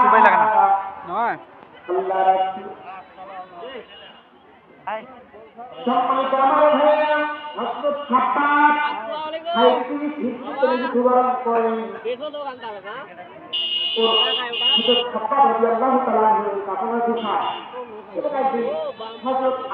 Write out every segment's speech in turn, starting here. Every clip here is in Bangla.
সুপারি লাগে না। নয় সম্মানিত আমার হযরত করেন হযরত রাদিয়াল্লাহু তাআলা এর হযরত এটা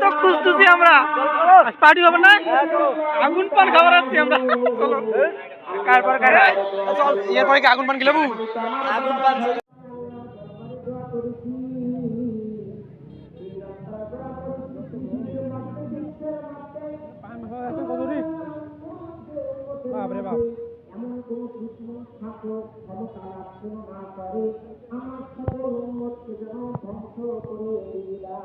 তো খুঁজতেছি আমরা। পার্টি হবে না? আগুন পান খাবার আসছি আমরা। চলো। কারপর কার? চল এর পরে কি আগুন পান গিলাবু আগুন পান বাপরে বাপ। এমন কোন দুশ্মন থাকুক না করে আমার সকল উম্মতকে যেন ধ্বংস করে দিলা